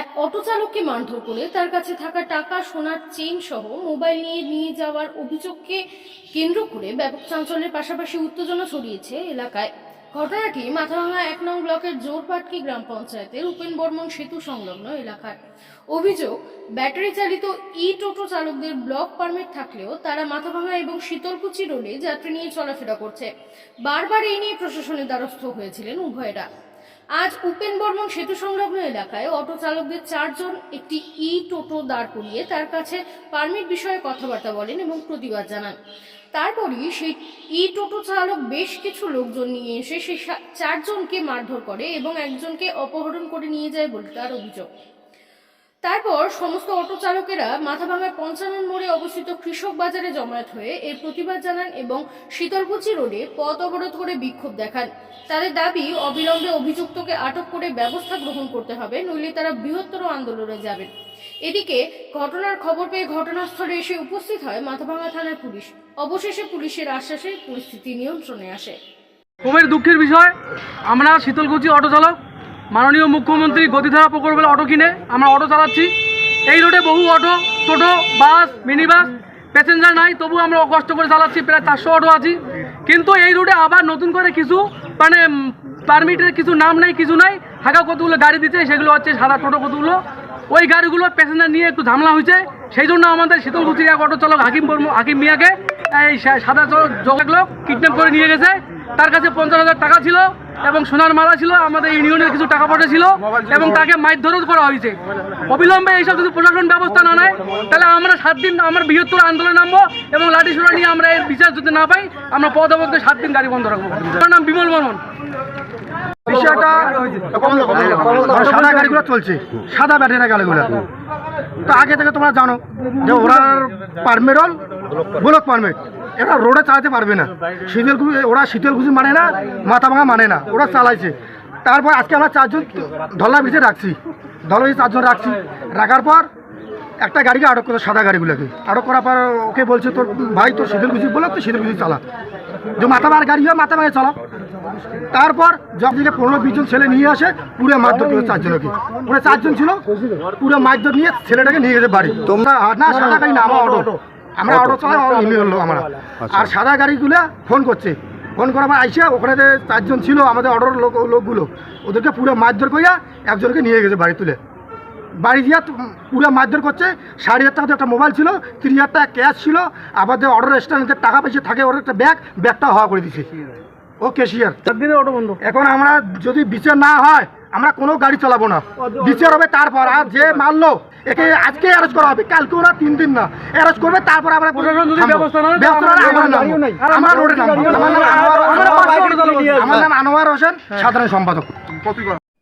এক অটো চালককে মারধর করে তার কাছে থাকা টাকা, সোনার চেইন সহ মোবাইল নিয়ে নিয়ে যাওয়ার অভিযোগকে কেন্দ্র করে ব্যাপক চাঞ্চল্যের পাশাপাশি উত্তেজনা ছড়িয়েছে এলাকায়। ঘটনাটি মাথাভাঙা এক নং ব্লকের জোরপাটকি গ্রাম পঞ্চায়েতের উপেন বর্মন সেতু সংলগ্ন এলাকার। অভিযোগ, ব্যাটারি চালিত ই টোটো চালকদের ব্লক পারমিট থাকলেও তারা মাথাভাঙা এবং শীতলকুচি রোডে যাত্রী নিয়ে চলাফেরা করছে। বারবার এই নিয়ে প্রশাসনের দ্বারস্থ হয়েছিলেন উভয়েরা। আজ উপেন বর্মন সেতু সংলগ্ন এলাকায় অটো চালকদের চারজন একটি ই টোটো দাঁড় করিয়ে তার কাছে পারমিট বিষয়ে কথাবার্তা বলেন এবং প্রতিবাদ জানান। তারপরই সেই ই টোটো চালক বেশ কিছু লোকজন নিয়ে এসে সেই চারজনকে মারধর করে এবং একজনকে অপহরণ করে নিয়ে যায় বলে তার অভিযোগ। তারপর সমস্ত অটো চালকেরা মাথাভাঙার পঞ্চানন মোড়ে অবস্থিত কৃষক বাজারে জমায়েত হয়ে এর প্রতিবাদ জানান এবং শীতলকুচি রোডে পথ অবরোধ করে বিক্ষোভ দেখান। তাদের দাবি, অবিলম্বে অভিযুক্তকে আটক করে ব্যবস্থা গ্রহণ করতে হবে, নইলে তারা বৃহত্তর আন্দোলনে যাবেন। এদিকে ঘটনার খবর পেয়ে ঘটনাস্থলে এসে উপস্থিত হয় মাথাভাঙা থানার পুলিশ। অবশেষে পুলিশের আশ্বাসে পরিস্থিতি নিয়ন্ত্রণে আসে। খুবই দুঃখের বিষয়, আমরা শীতলকুচি অটো চালক মাননীয় মুখ্যমন্ত্রী গতিধারা প্রকল্পের অটো কিনে আমরা অটো চালাচ্ছি। এই রোডে বহু auto, toto, bus mini bus passenger নাই তবু আমরা কষ্ট করে চালাচ্ছি, প্রায় চারশো অটো আছি। কিন্তু এই রোডে আবার নতুন করে কিছু মানে পারমিটের কিছু নাম নেই, কিছু নাই। হাঁকা কতগুলো গাড়ি দিচ্ছে, সেগুলো হচ্ছে সাদা টোটো কতগুলো। ওই গাড়িগুলো প্যাসেঞ্জার নিয়ে একটু ঝামেলা হয়েছে। সেই জন্য আমাদের শীতলকুচির এক অটো চালক হাকিম হাকিম মিয়াকে এই সাদা লোক কিডন্যাপ করে নিয়ে গেছে। তার কাছে পঞ্চাশ হাজার টাকা ছিল এবং সোনার মালা ছিল আমাদের ইউনিয়নের কিছু টাকা পয়সা ছিল এবং তাকে মারধরও করা হয়েছে। অবিলম্বে এইসব যদি প্রশাসন ব্যবস্থা না নেয় তাহলে আমরা সাত দিন আমরা বৃহত্তর আন্দোলনে নামবো এবং লাঠি সোনা নিয়ে আমরা এর বিচার যদি না পাই আমরা পদ অবধি সাত দিন গাড়ি বন্ধ রাখব। আমার নাম বিমল বর্মন। বিষয়টা সাদা গাড়িগুলো চলছে। সাদা ব্যাটারি গাড়িগুলো তো আগে থেকে তোমরা জানো যে ওরা পারমিট হল ব্লক পারমিট এরা রোডে চালাতে পারবে না। শীতল ওরা শীতল খুশি মানে না, মাথা ভাঙা মানে না, ওরা চালাইছে। তারপর আজকে আমরা চারজন ধলা বিচে রাখছি। ধলা বিচে চারজন রাখছি। রাখার পর একটা গাড়িকে আটক করতো সাদা গাড়িগুলোকে। আটক করার পর ওকে বলছে, তোর ভাই তোর শীতল খুশি বলো তো শীতল খুশি চালা। যে মাথা মার গাড়ি হয়, মাথা মারে চালা। তারপর যখন থেকে পনেরো বিশ জন ছেলে নিয়ে আসে পুরো মারধর করে চারজনকে। পুরো চারজন ছিল পুরো মারধর নিয়ে ছেলেটাকে নিয়ে গেছে বাড়ি। তোমরা না সাদা গাড়ি না আমার অটো। আমরা অটো চালাই হলো আমরা। আর সাদা গাড়িগুলো ফোন করছে। ফোন করার পর আইসে ওখানে যে চারজন ছিল আমাদের অর্ডার লোক লোকগুলো ওদেরকে পুরো মারধর করিয়া একজনকে নিয়ে গেছে বাড়ি তুলে। বাড়ি দিয়া পুরো মারধর করছে। সাড়ে হাজার টাকা একটা মোবাইল ছিল তিরিশ হাজার টাকা ক্যাশ ছিল। যে অর্ডার রেস্টুরেন্টের টাকা পয়সা থাকে ওর একটা ব্যাগ ব্যাগটা হওয়া করে দিছে। ও ক্যাশিয়ার চারদিনের দিনের অটো বন্ধ। এখন আমরা যদি বিচার না হয় আমরা কোনো গাড়ি চালাবো না। বিচার হবে তারপর আর যে মারলো একে আজকে অ্যারেস্ট করা হবে কালকে ওরা তিন দিন না। অ্যারেস্ট করবে তারপর আমরা প্রশাসন যদি ব্যবস্থা না আমরা রোডে নামবো। আমার নাম আনোয়ার হোসেন সাধারণ সম্পাদক।